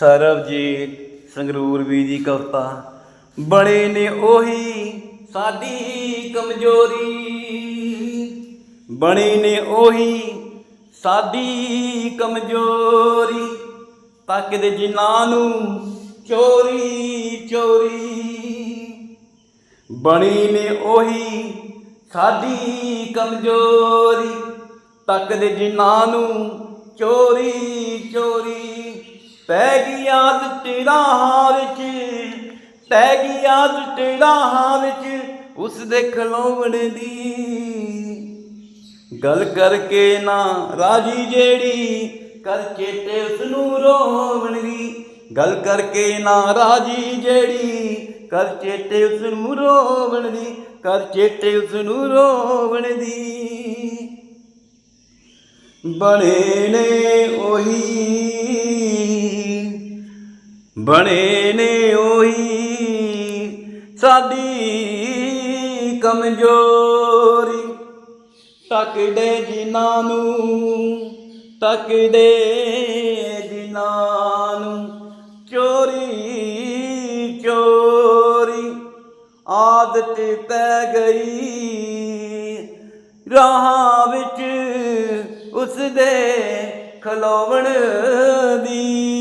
ਸਰਬਜੀਤ ਸੰਗਰੂਰ ਵੀ ਦੀ ਕਵਤਾ। ਬਣੇ ਨੇ ਉਹੀ ਸਾਡੀ ਕਮਜ਼ੋਰੀ। ਬਣੇ ਨੇ ਉਹੀ ਸਾਡੀ ਕਮਜ਼ੋਰੀ। ਤੱਕਦੇ ਜਿਨ੍ਹਾਂ ਨੂੰ ਚੋਰੀ ਚੋਰੀ। ਬਣੀ ਨੇ ਉਹੀ ਸਾਡੀ ਕਮਜ਼ੋਰੀ। ਤੱਕਦੇ ਜਿਨ੍ਹਾਂ ਨੂੰ ਚੋਰੀ ਚੋਰੀ। ਪੈ ਗਈ ਆਦਤ ਹਾਰ ਚ ਪੈ ਗਈ ਆਦਤ ਰਾਹਾਂ ਵਿੱਚ, ਉਸ ਦੇ ਖਲੋਵਣ ਦੀ ਗੱਲ ਕਰਕੇ ਨਾ ਰਾਜੀ ਜਿਹੜੀ ਕਰ ਚੇਤੇ ਉਸ ਨੂੰ ਰੋਵਣ ਦੀ ਗੱਲ ਕਰਕੇ ਨਾ ਰਾਜੀ ਜਿਹੜੀ ਕਰ ਚੇਤੇ ਉਸ ਨੂੰ ਰੋਵਣ ਦੀ ਕਰ ਚੇਤੇ ਉਸ ਨੂੰ ਰੋਵਣ ਦੀ। ਬਣੇ ਨੇ ਉਹੀ ਬਣੇ ਨੇ ਉਹੀ। ਸਾਡੀ ਕਮਜ਼ੋਰੀ ਤੱਕਦੇ ਜਿਨ੍ਹਾਂ ਨੂੰ ਤੱਕਦੇ ਜਿਨ੍ਹਾਂ ਨੂੰ। ਚੋਰੀ ਚੋਰੀ ਆਦਤ ਪੈ ਗਈ। ਰਾਹਾਂ ਵਿੱਚ ਉਸ ਦੇ ਖਲੋਵਣ ਦੀ